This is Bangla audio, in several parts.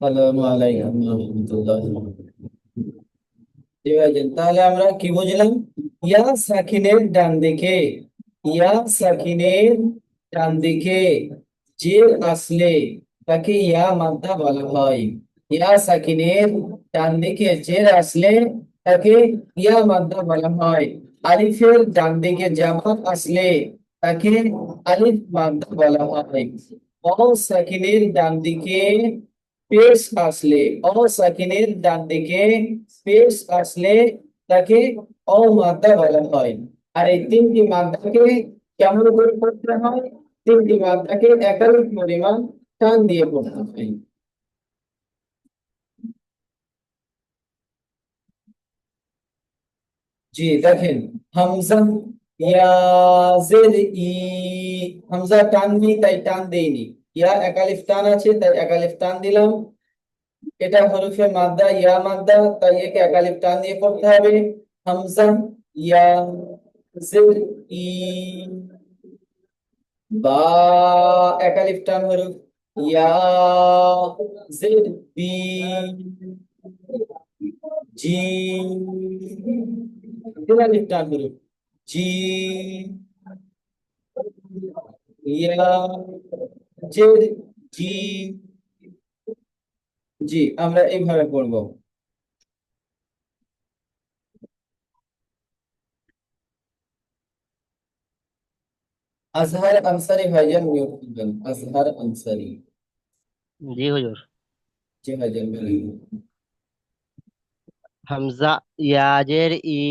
আসসালামু আলাইকুম রহমতুল্লাহ ভাইজান তাহলে আমরা কি বুঝলাম ইয়া সাকিনের ডান দিকে ইয়া সাকিনের ডান দিকে জের আসলে তাকে ইয়া মাদ্দা বলা হয় ইয়া সাকিনের ডান দিকে জের আসলে তাকে ইয়া মাদ্দা বলা হয় আলিফের ডান দিকে জামাত আসলে তাকে আলিফ মাদ্দা বলা হয় অ সাকিনের ডান দিকে পেশ আসলে অ সাকিনের ডান দিকে পেশ আসলে তাকে অমাদ্দা বলা হয় আর এই তিনটি মাদ্দাকে কেমন করে পড়তে হয় তিনটি মাদ্দাকে একাধিক পরিমাণ টান দিয়ে পড়তে হয় জি দেখেন হামজা ইয়া জের ই হামজা টান নেই তাই টান দেইনি ইয়া একালিফ টান আছে, তাই একালিফ দিলাম। এটা হরফে মাদ্দা, ইয়া মাদ্দা, তাই একে একালিফ টান দিয়ে পড়তে হবে। হামজা ইয়া, জের, ই, বা একালিফ টান ইয়া, জের, বি, জি একালিফ টান হরফ। জি, ইয়া জের জি জি আমরা এইভাবে পড়ব। আজহার আনসারি ভাইজান মিউট করবেন। আজহার আনসারি। জি হুজুর। জি ভাইজান বলেন। হামজা ইয়াজের ই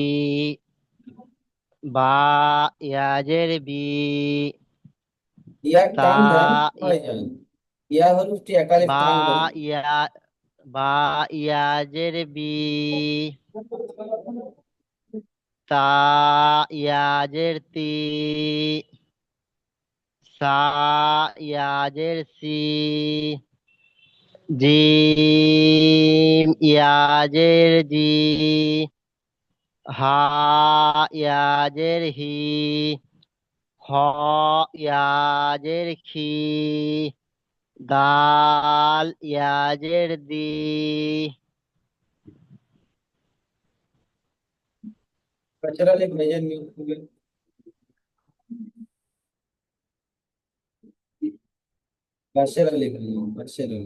বা ইয়াজের বি ইয়া তা টান ভাইজান ইয়া হরফটি একালিফ বা টান দেন ইয়া বা ইয়াজের বি তা ইয়াজের তি সা ইয়াজের সি জিম ইয়াজের জি হা ইয়াজের হি ह याजेर खी दाल याजेर दी कल्चरल एक मेजर न्यूज़ कल्चरल एक कल्चरल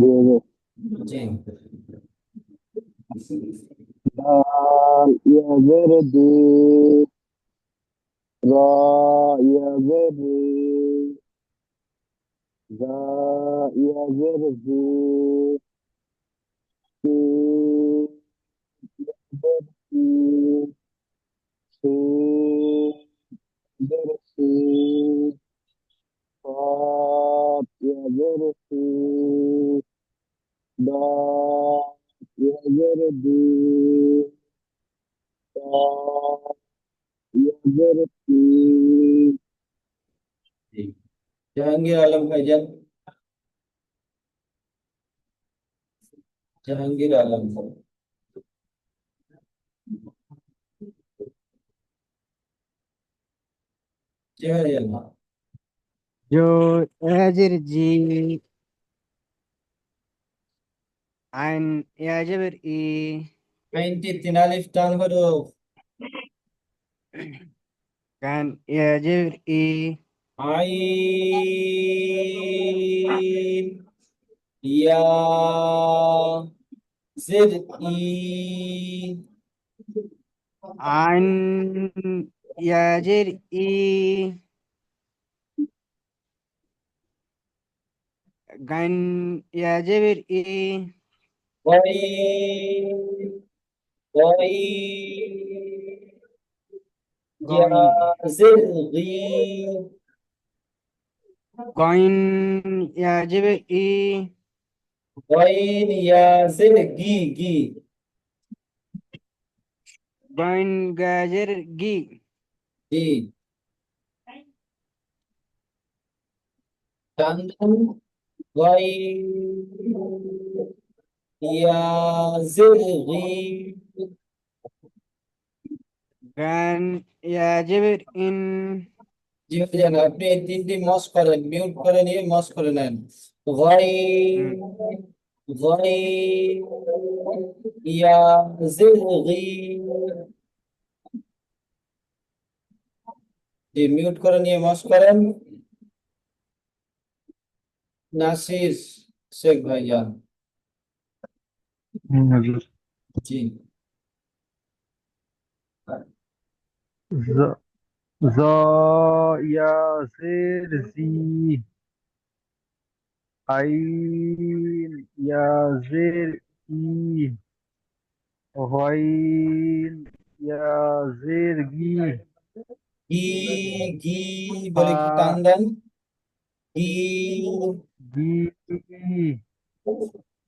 वो वो जी दाल याजेर दी را يغرد ذا يغرد जहांगीर आलम भाई जान। जहांगीर आलम जो हाजिर जी। عن يعجبر إي أنت تنالف تنفرو টান হরফ কান ইয়াজের ই আইন ইয়া জের ই আইন ইয়াজের ই গান ইয়াজের ই ইয়া গি গইন ইয়াজের ই গইন ইয়া জের গি গি গইন গাজের গি জি টান গইন ইয়া জের গি গান ইয়াজের ইন জি ভাইজান আপনি এই তিনটি মস করেন মিউট করে নিয়ে মস করে নেন غين غين يا زرغي জি মিউট করে নিয়ে মস করেন নাসির শেখ ভাইজান জি জ ইয়া জের জি আইন ইয়া জের ই গইন ইয়া জের গি গি গি বলে কি টান দেন? গি গি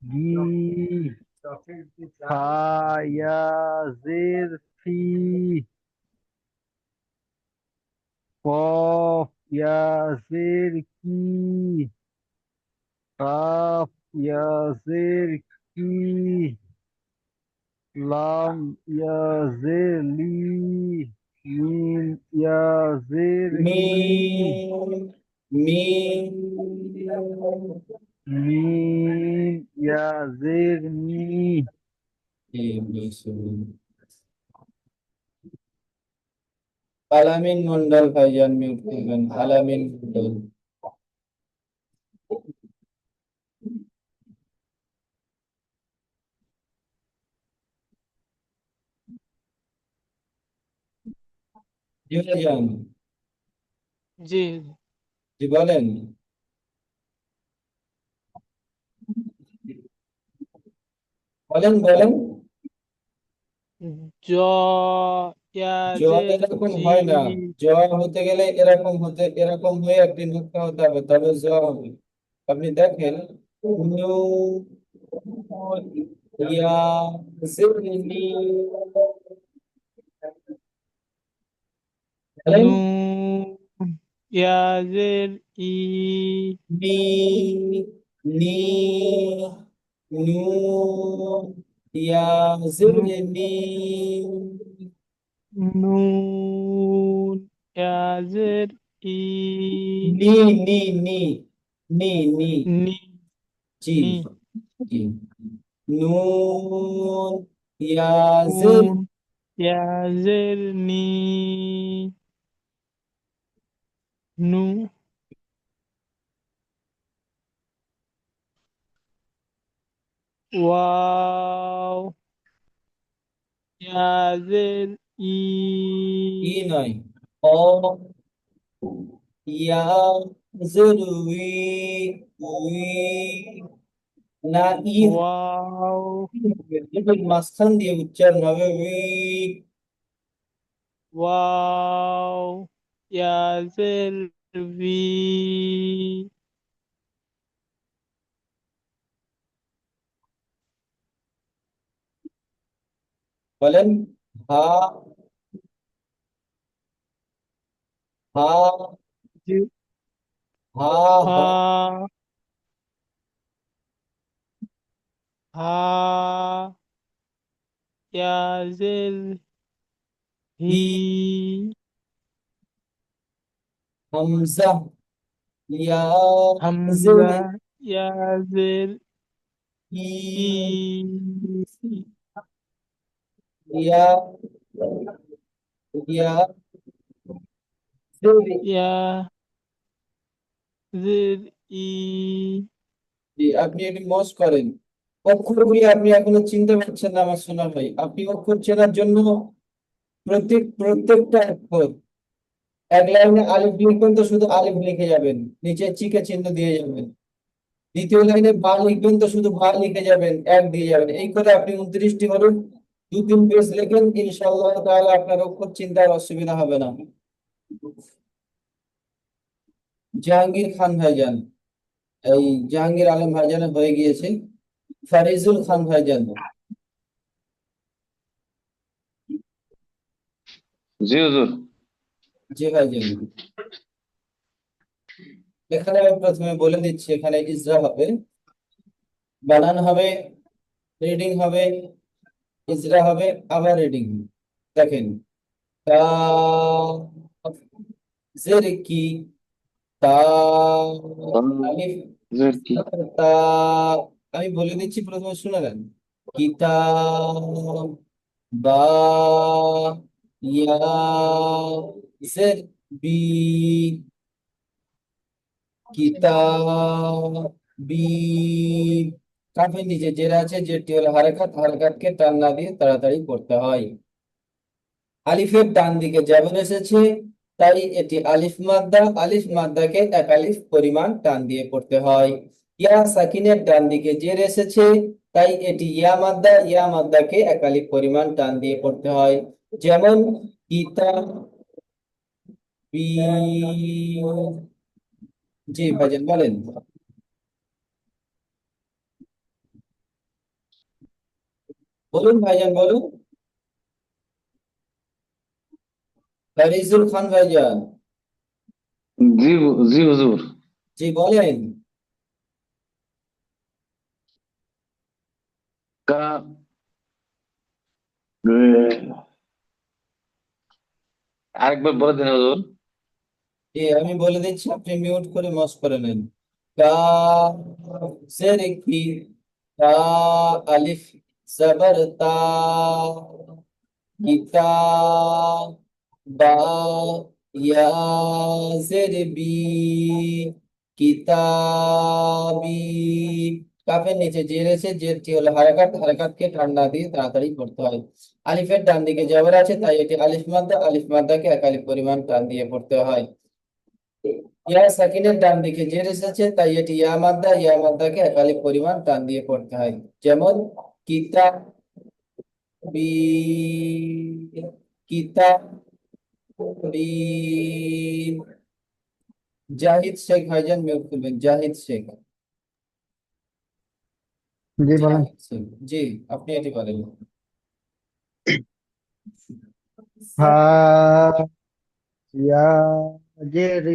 গি ফা ইয়া জের ফি কফ ইয়া জের কি কাফ ইয়া জের কি লাম ইয়া জের লি মিম ইয়া জের মি মিম মিম মিম ইয়া জের মি জি বুঝলাম। আলামিন মন্ডল ভাইজান মিউট করবেন আলামিন মন্ডল। জি জি। জি বলেন। বলেন বলেন। জ ইয়া জ এরকম হয় না। জ হতে গেলে এরকম হতে এরকম হয়ে একটি নুক্তা হতে হবে তবে জ হবে। আপনি দেখেন নু ইয়া জিরনি বলেন নুন ইয়া জের ই নি নি নু ইয়া জিরনি নুন ইয়া জের ই নি নি নি নি নি নি জি নি জি নুন ইয়া জির নুন ইয়া জের নি নু ওয়াও ইয়া জের ই ই নয় অ ইয়া জির উই উই না ই ওয়াও একটু মাঝখান দিয়ে উচ্চারণ হবে উই ওয়াও ইয়া জের ভি বলেন হা হা হা। হা ইয়া জের হি। হামজা ইয়া হামজা ইয়া ইয়া ইয়া। ইয়া জের ই জি, আপনি এটি মস করেন। অক্ষরগুলি আপনি এখনও চিনতে পারছেন না আমার সোনা ভাই। আপনি অক্ষর চেনার জন্য প্রত্যেক প্রত্যেকটা অক্ষর। এক লাইনে আলিফ লিখবেন তো শুধু আলিফ লিখে যাবেন। নিচে চিকে চিহ্ন দিয়ে যাবেন। দ্বিতীয় লাইনে বা লিখবেন তো শুধু বা লিখে যাবেন এক দিয়ে যাবেন। এই করে আপনি উনত্রিশটি হরফ দু তিন পেজ লেখেন ইনশাআল্লাহ তাহলে আপনার অক্ষর চিন্তার অসুবিধা হবে না। জাহাঙ্গীর খান ভাইজান এই জাহাঙ্গীর আলম ভাইজান হয়ে গিয়েছে ফারিজুল খান ভাইজান। জি হুজুর। জি ভাইজান। এখানে আমি প্রথমে বলে দিচ্ছি এখানে ইজরা হবে বানান হবে রিডিং হবে ইজরা হবে আবার রিডিং। দেখেন কাফ জের কি? তা আলিফ জের কি? তা আমি বলে দিচ্ছি প্রথমে শুনে নেন। কিতাব বা ইয়া জের বি কিতাব কাফের নিচে? জের আছে যেটি হলো হারাকাত। হারাকাতকে টান না দিয়ে তাড়াতাড়ি পড়তে হয়। আলিফের ডান দিকে জবর এসেছে তাই এটি আলিফ মাদ্দা, আলিফ মাদ্দাকে এক আলিফ পরিমাণ টান দিয়ে পড়তে হয়। ইয়া সাকিনের ডান দিকে জের এসেছে, তাই এটি ইয়া মাদ্দা, ইয়া মাদ্দাকে এক আলিফ পরিমাণ টান দিয়ে পড়তে হয়। যেমন কিতাব বি জি ভাইজান বলেন। বলুন ভাইজান, বলুন। ফারিজুল খান ভাইজান জি জি হুজুর। জি বলেন। কা আরেকবার বলে দিন হুজুর। জি আমি বলে দিচ্ছি আপনি মিউট করে মস করে নেন। কাফ জের কি তা আলিফ জবর তা কিতাব বা কিতাবি। কাফের নিচে জের এসে জেরটি হলো হারাকাত, হারাকাতকে ঠান্ডা দিয়ে তাড়াতাড়ি পড়তে হয়। আলিফের ডান দিকে জবর আছে, তাই এটি আলিফ মাদ্দা, আলিফ মাদ্দাকে এক পরিমাণ টান দিয়ে পড়তে হয়। ইয়া সাকিনের ডান দিকে জের এসেছে তাই এটি ইয়া মাদ্দা, ইয়া মাদ্দাকে এক পরিমাণ টান দিয়ে পড়তে হয়। যেমন, কিতাব বি কিতাব বি জাহিদ শেখ ভাইজান মিউট করবেন জাহিদ শেখ জি বলেন জাহিদ শেখ জি আপনি এটি বলেন হা ইয়া জের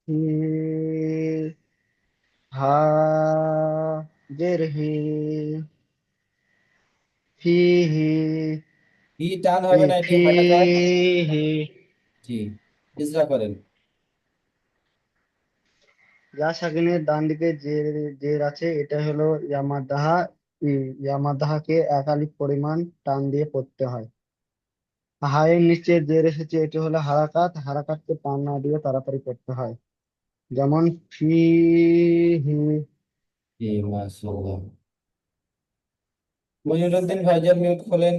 হি হা জের হি ফিহি হি টান হবে না এটি হারাকাত ফিহি জি ইজরা করেন। সাকিনের ডান দিকে জের আছে এটা হলো ইয়ামাদাহা ইয়ামাদাহাকে এক আলিফ পরিমাণ টান দিয়ে পড়তে হয়। হায়ের নিচে জের এসেছে এটা হলো হারাকাত। হারাকাতকে টান না দিয়ে তাড়াতাড়ি পড়তে হয়। যেমন জি মাশাআল্লাহ। মনিরুদ্দিন ভাইজান মিউট খোলেন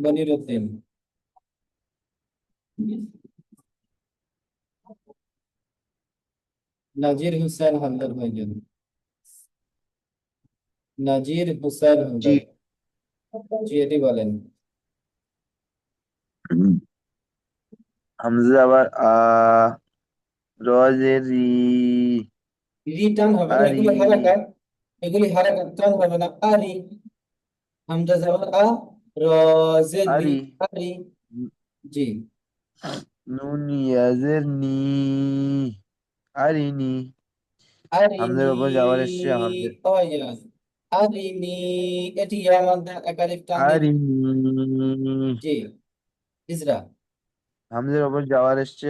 মনিরুদ্দিন নাজির হুসেন হালদার ভাইজান নাজির হুসেন জি। হালদার জি এটি বলেন। হামজা আবার আ রজের। রি রি হবে না এগুলি হারাকাত এগুলি হারাকাত টান হবে না। আরি। হামজা জবর আ র জের রি আরি আরি জি নুন ইয়াজের নি আরিনি হামজার উপর যাওয়ার এসছে হামজা অয়াস আরিনি এটি মাদ্দা টান আরিনি জি ইজরা হামজার উপর যাওয়ার এসছে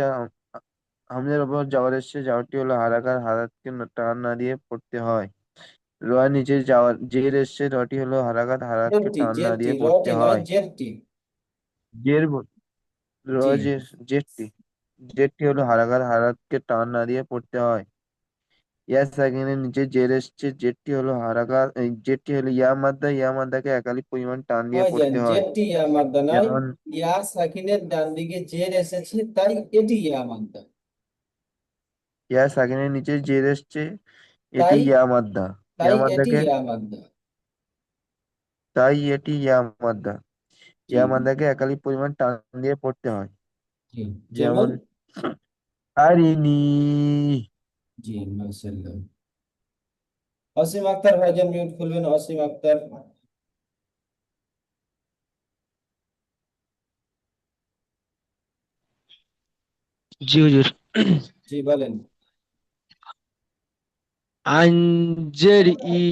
হামজার যাওয়ার এসছে যাওয়ারটি হলো হারাকার হারাতকে টান না দিয়ে পড়তে হয়। রয় নিচে যাওয়ার জের এসছে রটি হলো হারাকাত হারাতকে জেরটি টান না দিয়ে পড়তে নয় হয়। জেরটি। জের র জি। জের জেরটি জেরটি হলো হারাকার হারাতকে টান না দিয়ে পড়তে হয়। ইয়া সাকিনের নিচে জের এসছে জেরটি হলো হারাকাত জেরটি হলো ইয়া মাদ্দা ইয়া মাদ্দাকে একালি পরিমাণ টান দিয়ে পড়তে হয়। জেরটি ইয়া মাদ্দা নয় যেমন ইয়া সাকিনের ডান দিকে জের এসেছে তাই এটি ইয়া মাদ্দা ইয়া সাকিনের নিচে জের এসছে এটি তাই ইয়া মাদ্দা তাই ইয়া এটি মাদ্দাকে ইয়া মাদ্দা তাই এটি ইয়া মাদ্দা জি। ইয়া মাদ্দাকে একালি পরিমাণ টান দিয়ে পড়তে হয়। জি যেমন? যেমন আরিনি জি মাশাআল্লাহ। অসীম আক্তার ভাইজান মিউট খুলবেন অসীম আক্তার। জি হুজুর। জি বলেন। আঞ্জের। ই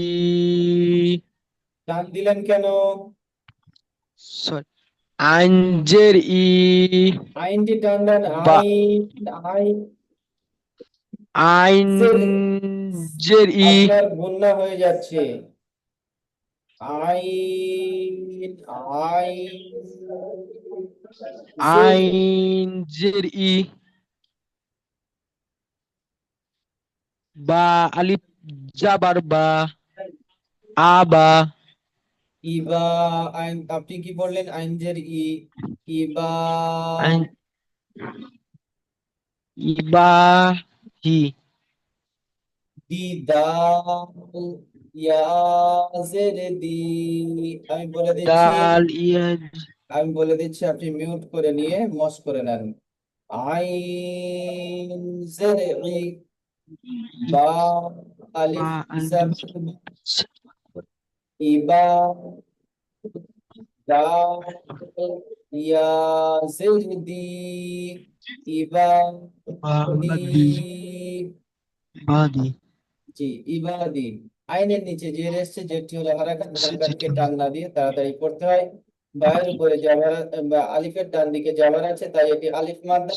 টান দিলেন কেন? সরি আইনজের ই আইনটি টান দেন? আইন আইন। আইনজের ই আপনার গুন্না হয়ে যাচ্ছে। আইন আইন। আইনজের বা আলিফ জাবার বা আবা ইবা আইন আপনি কি বললেন? আইনজের ই ইবা আইন ইবাহি দি দাল ইয়াজের দি। আমি বলে দিচ্ছি দাল ইয়াজ আমি বলে দিচ্ছি আপনি মিউট করে নিয়ে মস করে নেন। আইন জের ই বা আলিফ বা জার আলিফ ইবা দাল ইয়া জের দি ইবা দি বাদি বাদি জি ইবাদি আইনের নিচে যে এসছে যেটি হলো হারাকাত হারাকাতকে টান না দিয়ে তাড়াতাড়ি পড়তে হয় বায়ের উপরে জাবার বা আলিফের ডান দিকে জাবার আছে তাই এটি আলিফ মাদ্দা।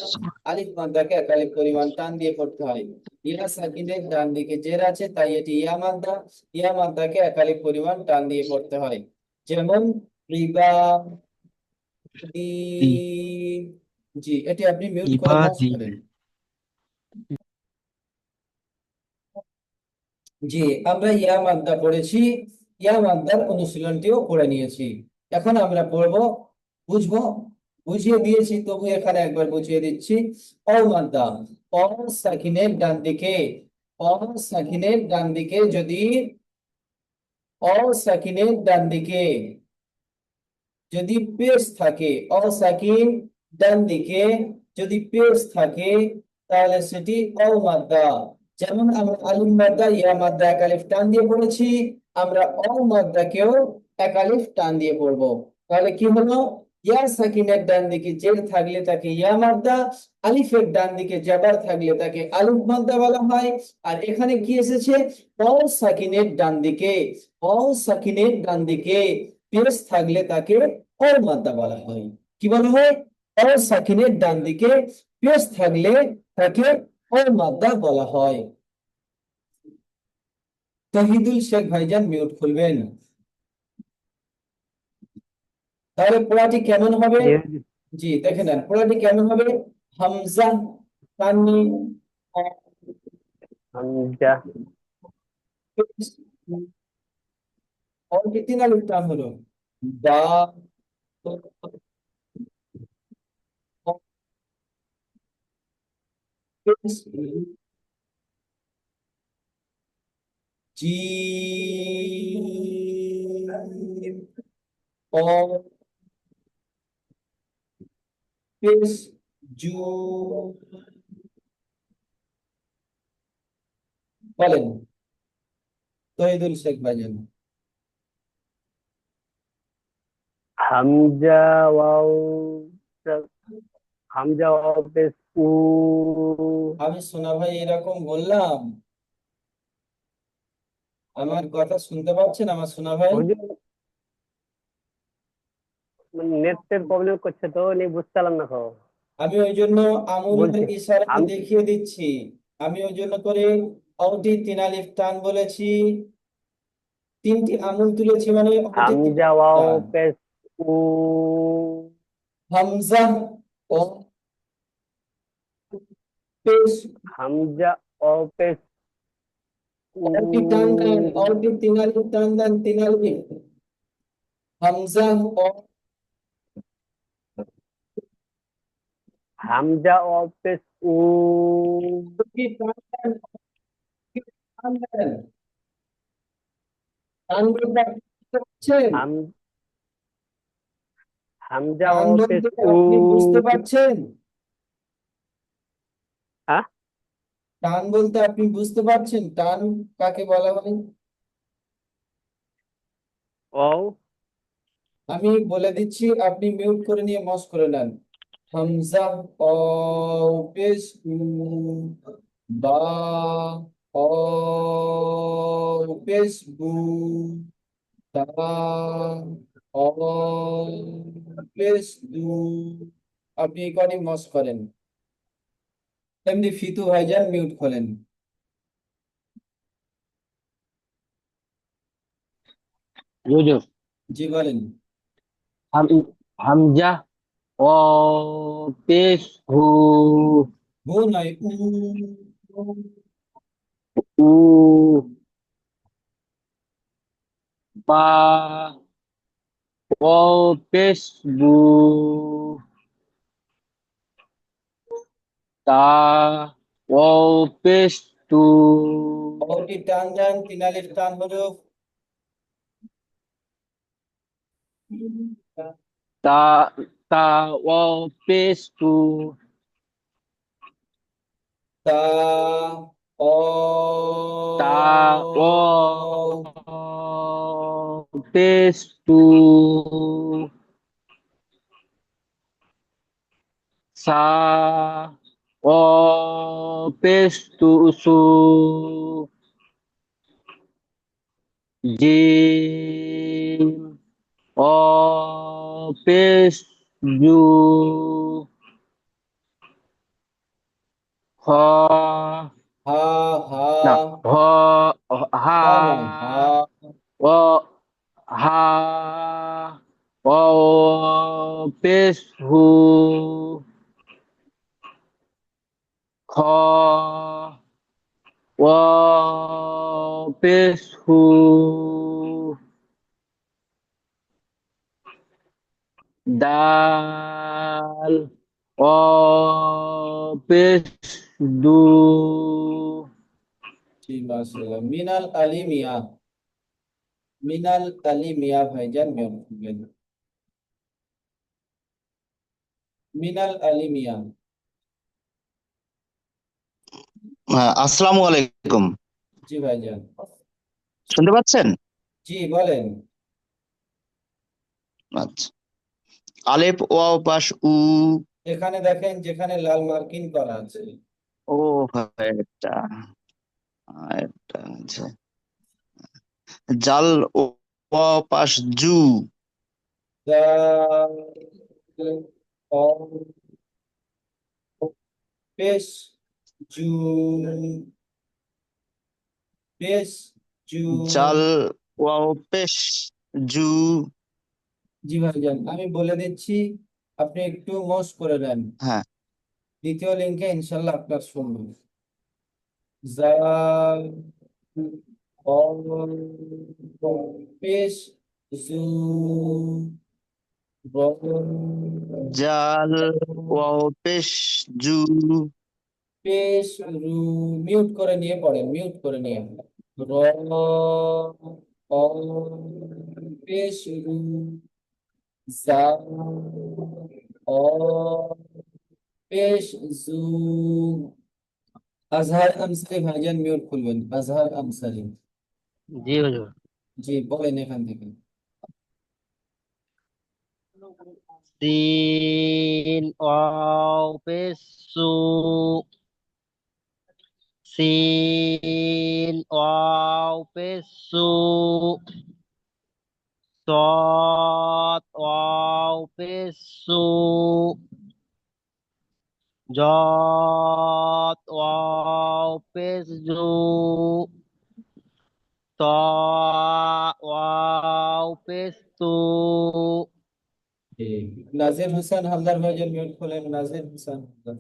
আলিফ মাদ্দাকে এক আলিফ পরিমাণ টান দিয়ে পড়তে হয়। ইয়া সাকিনের ডান দিকে জের আছে তাই এটি ইয়া মাদ্দা। ইয়া মাদ্দাকে এক আলিফ পরিমাণ টান দিয়ে পড়তে হয়। যেমন রিবা জি এটি আপনি মিউট করে করেন। জি আমরা ইয়া মাদ্দা পড়েছি। ইয়া মাদ্দার অনুশীলনটিও পড়ে নিয়েছি। এখন আমরা পড়ব, বুঝব, বুঝিয়ে দিয়েছি, তবু এখানে একবার বুঝিয়ে দিচ্ছি। অ মাদ্দা অ ডান দিকে, অ ডান দিকে যদি, অ ডান দিকে যদি পেশ থাকে, অ ডান দিকে যদি পেশ থাকে, তাহলে সেটি অ মাদ্দা যেমন আমরা আলিফ মাদ্দা, ইয়া এক টান দিয়ে পড়েছি, আমরা অ মাদ্দাকেও এক আলিফ টান দিয়ে পড়ব। তাহলে কি হলো? ইয়া সাকিনের ডান দিকে জের থাকলে তাকে ইয়া মাদ্দা, আলিফের ডান দিকে জাবার থাকলে তাকে আলিফ মাদ্দা বলা হয়। আর এখানে কি এসেছে? অ সাকিনের ডান দিকে অ সাকিনের ডান দিকে পেশ থাকলে তাকে অ মাদ্দা বলা হয়। কি বলা হয়? অ সাকিনের ডান দিকে পেশ থাকলে তাকে অ মাদ্দা বলা হয়। তহিদুল শেখ ভাইজান মিউট খুলবেন। তাহলে পড়াটি কেমন হবে জি দেখে নেন পড়াটি কেমন হবে হামজা তানমিম হামজা और कितनी ना लिखता हलो दा जी और space due বলেন তহিদুল শেখ ভাইজান হামজা ওয়াও হামজা ওয়াও পেস উ আমি সোনা ভাই এরকম বললাম। আমার কথা শুনতে পাচ্ছেন আমার সোনা ভাই? নেটের প্রবলেম করছে তো নি বুঝতে পারলাম না খো আমি ওই জন্য আঙুলের আম- দেখিয়ে দিচ্ছি। আমি ওই জন্য করে অটি তিন আলিফ টান বলেছি। তিনটি আঙুল তুলেছি মানে হামজা ওয়াও টান পেশ উ। হামজা ও পেশ। হামজা ওয়াও পেশ অটি টান দেন অটি তিন আলিফ টান দেন তিন আলিফ হামজা ও হামজা ওয়াও পেশ উ কি টান দেন টান দেন টান বলতে আপনি বুঝতে পারছেন হাম হামজা ওয়াও উ বুঝতে পারছেন হ্যাঁ টান বলতে আপনি বুঝতে পারছেন? টান কাকে বলা হয় ওয়াও আমি বলে দিচ্ছি আপনি মিউট করে নিয়ে মস করে নেন। হামজা ও পেশ উ বা ও পেশ বু দা ডু আপনি কনি মস করেন। তেমনি ফিতু ভাইজান মিউট খোলেন জি বলেন। হাম হামজা ও। পেশ হু হু নয় উ উ বা ও পেশ বু তা ও পেশ তু অটি টান দেন তিন আলিফ টান হরফ তা তা ও পেশ তু তা অ you ha ha ha no, ha ha ha ha ha peace. Alimia মিনাল আলিমিয়া ভাইজান করবেন মিনাল আলিমিয়া হ্যাঁ, আসসালামু আলাইকুম। জি ভাইজান। শুনতে পাচ্ছেন? জি বলেন। আচ্ছা। আলেপ ওয়াও পাশ উ। এখানে দেখেন যেখানে লাল মার্কিং করা আছে। ও এটা এটা আচ্ছা। জাল ওয়াও পাশ জু। পেশ জু। পেশ জু। জাল পেশ জু। জি ভাইজান আমি বলে দিচ্ছি আপনি একটু মস করে নেন। হ্যাঁ। দ্বিতীয় লিঙ্কে ইনশাল্লাহ আপনার শুনবেন জাল অ পেশ জু জাল ওয়াও পেশ জু পেশ রু মিউট করে নিয়ে পড়েন মিউট করে নিয়ে। র পেশ রু জা অ পেশ জু আজহার আনসারি ভাইজান মিউট খুলবেন। আজহার Ansari Di baju, di bawah ini kan tipe, sin, wolfis, pesu, sin, wolfis, su, short, wolfis, su, short. নাজির হোসেন হালদার ভাইজান মিউট খুলেন নাজির হোসেন হালদার।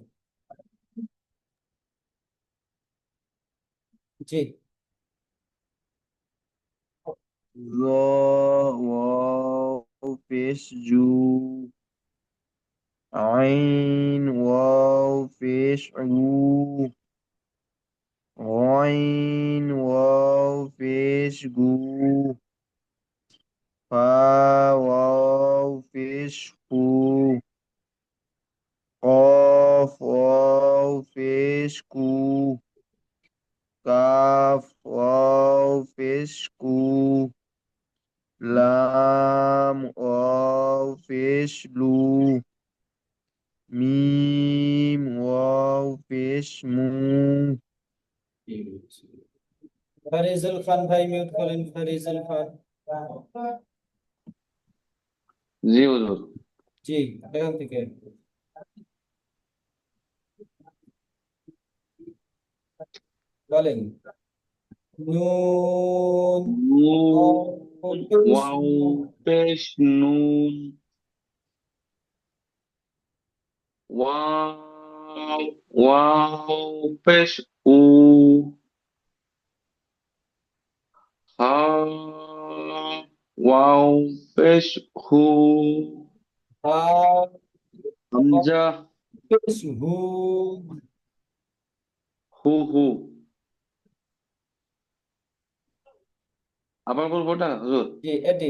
জি। জ ওয়াও পেশ জু আইন ওয়াও পেশ উ আইন fish, goo. Fa, wow, fish, goo. Cough, wow, fish, goo. Calf, wow, fish, goo. Lamb, wow, fish, blue. Meme, wow, fish, moon. ফারিজুল খান ভাই মিউট করেন ফারিজুল খান। জি হুজুর। জি এখান থেকে। বলেন। নুন ওয়াও পেশ নুন। ওয়াও ওয়াও পেশ উ হা ওয়াও পেশ হু হা হামজা পেশ হু হু হু আবার বলব হুজুর? জি এটি।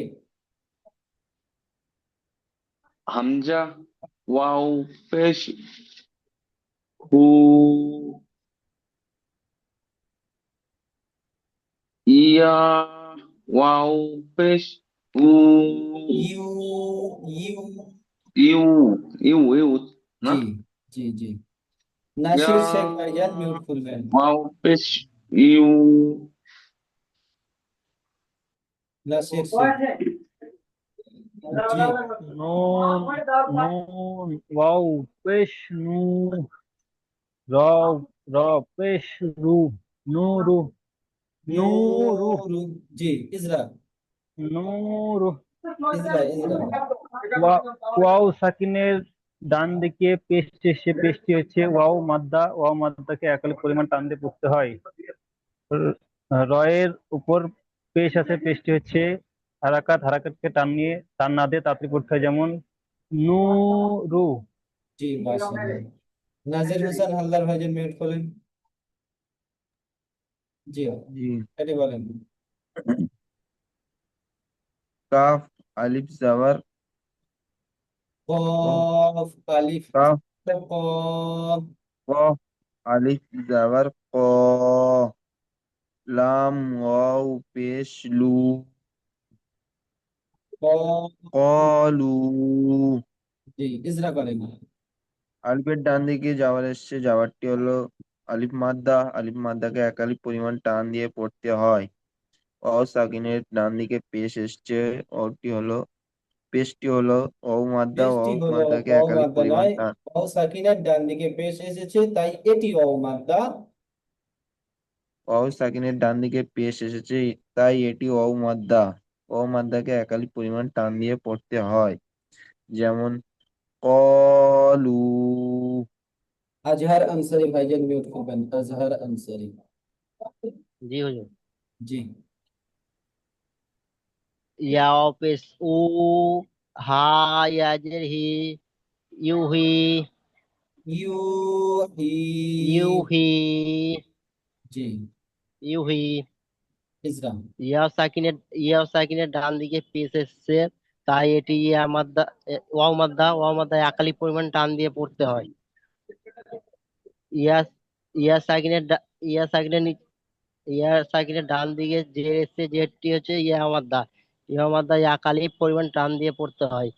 হামজা ওয়াও পেশ হু। ইয়া ওয়াও পেশ উ ইউ ইউ ইউ ইউ ইউ না জি জি জি নাসির ইয়া শেখ ভাইজান মিউট করবেন ওয়াও পেশ ইউ নাসির শেখ জি নুন নুন ওয়াও পেশ নু র র পেশ রু নূরু জি ইজরা নূরু। ইজরা ইজরা ওয়া- ওয়াও সাকিনের ডান দিকে পেশটি এসে পেশটি হচ্ছে ওয়াও মাদ্দা। ওয়াও মাদ্দাকে একালিক পরিমাণ টান দিয়ে পড়তে হয়। রয়ের উপর পেশ আছে পেশটি হচ্ছে হারাকাত। হারাকাতকে টান নিয়ে টান না দিয়ে তাড়াতাড়ি পড়তে হয় যেমন নূরু। জি নাজির হোসেন হালদার ভাইজান মিউট করেন জি জি। এটি বলেন। কাফ আলিফ জাবার কফ আলিফ কাফ। কফ কফ আলিফ জাবার ক। লাম ওয়াও পেশ লু। কলু। জি ইজরা করেন। আলিফের ডান দিকে যাওয়ার এসছে যাওয়ারটি হলো আলিফ মাদ্দা আলিফ মাদ্দাকে এক আলিফ পরিমাণ টান দিয়ে পড়তে হয়। অ সাকিনের ডান দিকে পেশ এসছে অটি হলো পেশটি হলো অ মাদ্দা অ পেশটি হলো মাদ্দাকে অ এক আলিফ মাদ্দা পরিমাণ নয় টান। অ সাকিনার ডান দিকে পেশ এসেছে তাই এটি অ মাদ্দা। অ সাকিনের ডান দিকে পেশ এসেছে তাই এটি অ মাদ্দা। অ মাদ্দাকে এক আলিফ পরিমাণ টান দিয়ে পড়তে হয়। যেমন কলু আজহার আনসারি ভাইজান মিউট করবেন আজহার আনসারি জি হুজুর জি ইয়া পেশ উ হা ইয়াজের হি ইউহি ইউহি ইউহি জি ইউহি ইজরা ইয়া সাকিনের ইয়া সাকিনের ডান দিকে পেশ এসছে তাই এটি ইয়া মাদ্দা এ, ওয়াও মাদ্দা ওয়াও মাদ্দায় একালি পরিমাণ টান দিয়ে পড়তে হয় ইয়া ইয়া সাকিনের ডা- ইয়া সাকিনের নি- ইয়া সাকিনের ডান দিকে যে এসছে যেটি হচ্ছে ইয়া মাদ্দা ইয়া মাদ্দায় একালি পরিমাণ টান দিয়ে পড়তে হয়।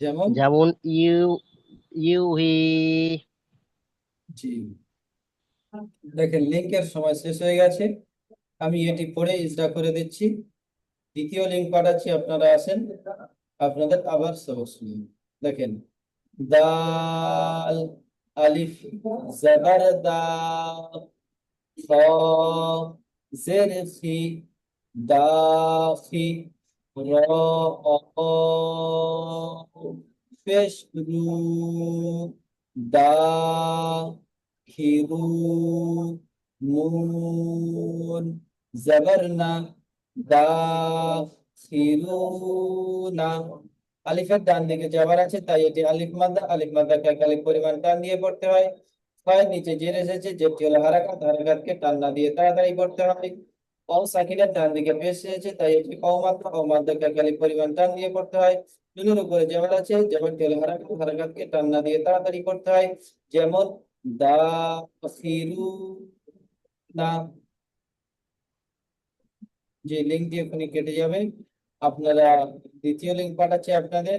যেমন? যেমন ইউ ইউহি জি। দেখেন লিঙ্কের সময় শেষ হয়ে গেছে। আমি এটি পড়ে ইজরা করে দিচ্ছি। দ্বিতীয় লিঙ্ক পাঠাচ্ছি আপনারা আসেন। আপনাদের আবার সবক শুনুন। দেখেন দাল আলিফ জবর দা, খ, জের খি দাখি র, অ, পেশ, রু, দা খিরু নুন জবরনা দা খিরুনা আলিফের ডান দিকে যাবার আছে, তাই এটি আলিফ মাদ্দা। আলিফ মাদ্দাকে এক আলিফ পরিমাণ টান দিয়ে পড়তে হয়। ছয় নিচে জের এসেছে যেটি হলো হারাকাত হারাকাতকে টান না দিয়ে তাড়াতাড়ি পড়তে হবে। অ সাকিনের ডান দিকে পেশ এসেছে তাই এটি অ মাদ্দা, অ মাদ্দাকে এক আলিফ পরিমাণ টান দিয়ে পড়তে হয়। নুনের উপরে যেমন আছে, যেমনটি হলো হারাকাত হারাকাতকে টান না দিয়ে তাড়াতাড়ি পড়তে হয়। যেমন দা খিরু না যে লিঙ্ক দিয়ে এখনই কেটে যাবে। আপনারা দ্বিতীয় লিঙ্ক পাঠাচ্ছি আপনাদের।